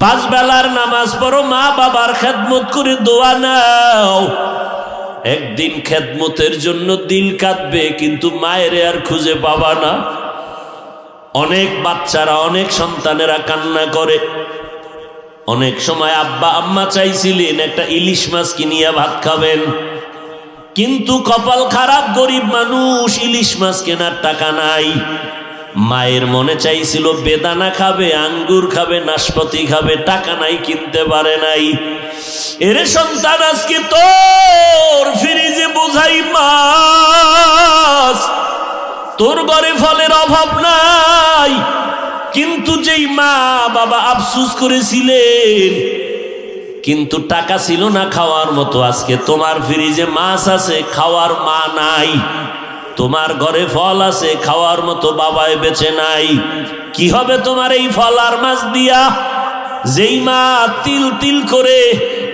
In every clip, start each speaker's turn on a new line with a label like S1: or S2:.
S1: পাঁচ বেলার নামাজ পড়ো মা বাবার খেদমত করে দোয়া নাও। একদিন খেদমতের জন্য দিল কাঁদবে, কিন্তু মায়ের আর খুঁজে পাবা না। অনেক বাচ্চারা, অনেক সন্তানেরা কান্না করে। অনেক সময় আব্বা, আম্মা চাইছিলেন একটা ইলিশ মাছ কিনিয়া ভাত খাবেন। কিন্তু কপাল খারাপ, গরিব মানুষ, ইলিশ মাছ কেনার টাকা নাই। মায়ের মনে চাইছিল, বেদানা খাবে, আঙ্গুর খাবে, নাশপাতি খাবে, টাকা নাই, কিনতে পারে নাই। এরে সন্তান, আজকে তোর ফ্রিজে বোঝাই মাছ। তোর ঘরে ফলের অভাব নাই, কিন্তু যেই মা বাবা আফসুস করেছিলেন, কিন্তু টাকা ছিল না খাওয়ার মতো। আজকে তোমার ফ্রিজে মাছ আছে, খাওয়ার মা নাই। তোমার ঘরে ফল আছে, খাওয়ার মতো বাবায় বেছে নাই। কি হবে তোমার এই ফল আর মাছ দিয়া? যেই মা তিল তিল করে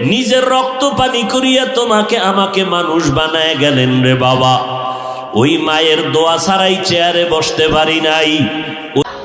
S1: নিজের রক্ত পানি করিয়া তোমাকে আমাকে মানুষ বানায় গেলেন রে বাবা। ওই মায়ের দোয়া ছাড়াই চেয়ারে বসতে পারি নাই।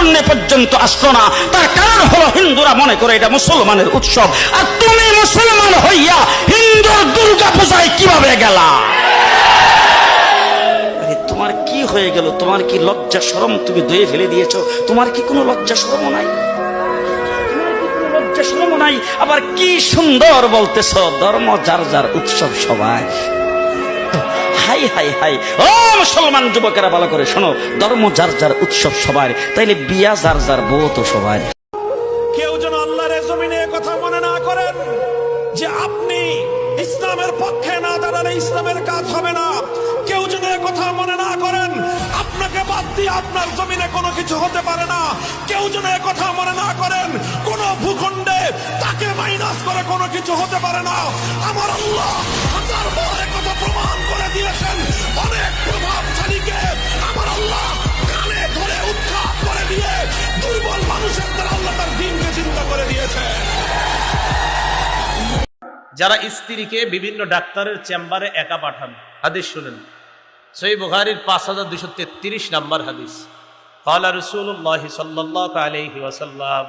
S2: জন্য পর্যন্ত আসলো না। তার কারণ হলো হিন্দুরা মনে করে এটা মুসলমানের উৎসব। আর তুমি মুসলমান হইয়া হিন্দুর দুর্গা পূজায় কীভাবে গেলা? তোমার কি হয়ে গেল? তোমার কি লজ্জা শরম তুমি দয়ে ফেলে দিয়েছ? তোমার কি কোনো লজ্জা শরম নাই? লজ্জা শরম নাই? আবার কি সুন্দর বলতেছ, ধর্ম যার যার উৎসব সবাই। High high high. ও মুসলমান যুবকেরা, ভালো করে শোনো। ধর্ম যার যার উৎসব সবার, তাইলে বিয়া যার যার, বউ তো সবার।
S3: কেউ যেন আল্লাহর জমিনে কথা মনে না করেন যে আপনি ইসলামের পক্ষে না দাঁড়ালে ইসলামের কাজ হবে না। কেউ যদি কথা মনে না করেন, আপনাকে বাদ দিয়ে আপনার জমিনে কোনো কিছু হতে পারে না। কেউ যেন কথা মনে না করেন, কোন ভূখণ্ডে তাকে মাইনাস করে কোনো কিছু হতে পারে না। আমার আল্লাহ হাজার বার কথা প্রমাণ করে দিয়েছেন। অনেক
S4: যারা স্ত্রীকে বিভিন্ন ডাক্তারের চেম্বারে একা পাঠান হাদিস শুনেন সই বুখারির পাঁচ হাজার দুশো তেত্রিশ নাম্বার হাদিস قال رسول الله صلى الله عليه وسلم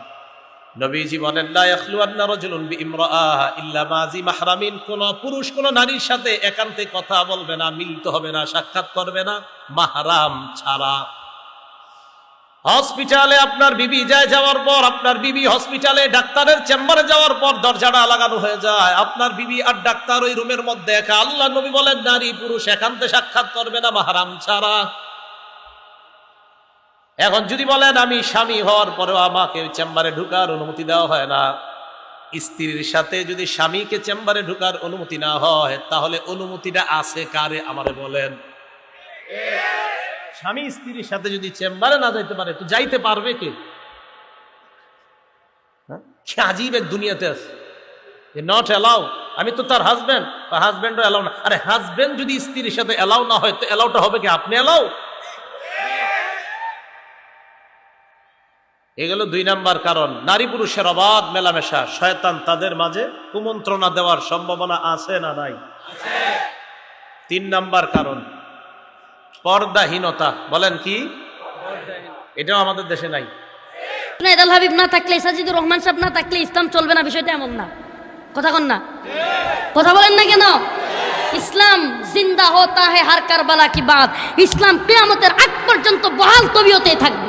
S4: নবীজি বলেন লা ইয়াখলুয়ান্না রাজুলুন বিইমরাআহ ইল্লা মাজি মাহরামিন কোন পুরুষ কোন নারীর সাথে একান্তে কথা বলবে না মিলিত হবে না সাক্ষাৎ করবে না মাহরাম ছাড়া হসপিটালে আপনার বিবি যায় যাওয়ার পর, আপনার বিবি হসপিটালে ডাক্তারের চেম্বারে যাওয়ার পর দরজাটা লাগানো হয়ে যায়। আপনার বিবি আর ডাক্তার ওই রুমের মধ্যে একা। আল্লাহ নবী বলেন, নারী পুরুষ একান্তে সাক্ষাৎ করবে না মাহারাম ছাড়া। এখন যদি বলেন, আমি স্বামী হওয়ার পরেও আমাকে চেম্বারে ঢুকার অনুমতি দেওয়া হয় না। স্ত্রীর সাথে যদি স্বামীকে চেম্বারে ঢুকার অনুমতি না হয়, তাহলে অনুমতিটা আছে কারে আমারে বলেন? স্বামী স্ত্রীর সাথে যদি চেম্বারে না যাইতে পারে তো যাইতে পারবে কে? কি আজীব এক দুনিয়াতে আছে। নট অ্যালাউ আমি তো তার হাজবেন্ড হাজবেন্ডও অ্যালাউ না। আরে হাজবেন্ড যদি স্ত্রীর সাথে অ্যালাউ না হয় তো অ্যালাউটা হবে কি? আপনি অ্যালাউ এগুলো দুই নাম্বার কারণ। নারী পুরুষের অবাধ মেলামেশা। শয়তান তাদের মাঝে কুমন্ত্রণা দেওয়ার সম্ভাবনা আছে না নাই? তিন নাম্বার কারণ। পর্দাহীনতা বলেন কি? এটাও আমাদের দেশে নাই।
S5: এদাল হাবিব না থাকলে, সাজিদুর রহমান সাহেব না থাকলে ইসলাম চলবে না, বিষয়টা এমন না। কথা কন না। কথা বলেন না কেন? ইসলাম জিন্দা হতা হে হার কারবালা কি বাদ ইসলাম কেয়ামতের আগ পর্যন্ত বহাল তবিয়তে থাকবে।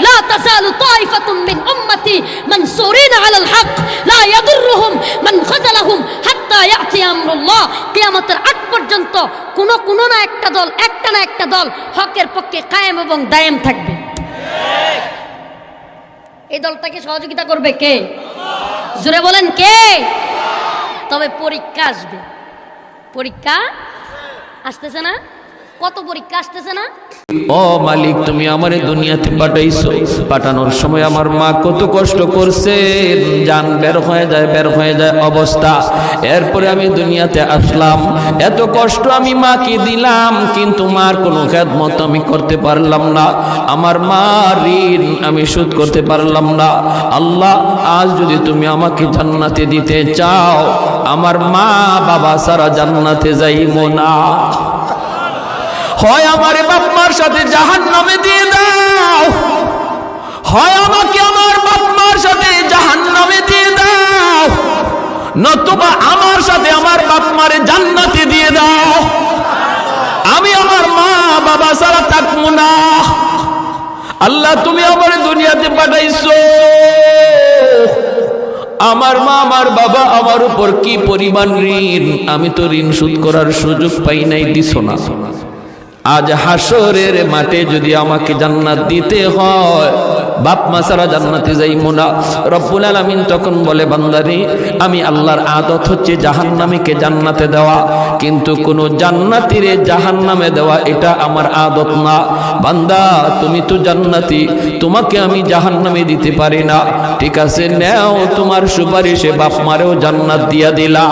S5: لا تزال طائفة من أمتي منصورين على الحق لا يضرهم من خذلهم حتى يأتي أمر الله কিয়ামতের আগ পর্যন্ত কোন কোন না একটা দল একটা না একটা দল হকের পক্ষে কায়েম এবং দায়েম থাকবে এই দলটাকে সহযোগিতা করবে কে জোরে বলেন কে তবে পরীক্ষা আসবে পরীক্ষা আসতেছে না কত পরীক্ষা আসতেছে না?
S6: ও মালিক, তুমি আমার দুনিয়াতে পাঠাইছো। পাঠানোর সময় আমার মা কত কষ্ট করছে। জান বের হয়ে যায়, বের হয়ে যায় অবস্থা। এরপরে আমি দুনিয়াতে আসলাম। এত কষ্ট আমি মাকে দিলাম, কিন্তু মার কোনো খেদমত আমি করতে পারলাম না। আমার মা ঋণ আমি শোধ করতে পারলাম না। আল্লাহ, আজ যদি তুমি আমাকে জান্নাতে দিতে চাও, আমার মা বাবা সারা জান্নাতে যাইব না। হয় আমার বাপ মার সাথে জাহান নামে দিয়ে দাও। হয় আমাকে আমার বাপ মার সাথে জাহান নামে দিয়ে দাও। নতুবা আমার সাথে আমার বাপ মারে জান্নাতে দিয়ে দাও। আমি আমার মা, বাবা সারা থাকব না। আল্লাহ, তুমি আমার দুনিয়াতে পাঠাইছো। আমার মা, আমার বাবা আমার উপর কি পরিমাণ ঋণ? আমি তো ঋণ শোধ করার সুযোগ পাই নাই, দিছ না। আজ হাসরের মাঠে যদি আমাকে জান্নাত দিতে হয়, বাপ মা সারা জান্নাতে যাইব না। রব্বুল আলামিন তখন বলে, বান্দারি, আমি আল্লাহর আদত হচ্ছে জাহান্নামীকে জান্নাতে দেওয়া। কিন্তু কোন জান্নাতিরে জাহান্নামে দেওয়া, এটা আমার আদত না। বান্দা, তুমি তো জান্নাতি, তোমাকে আমি জাহান্নামে দিতে পারি না। ঠিক আছে, নেও, তোমার সুপারিশে বাপ মারেও জান্নাত দিয়া দিলা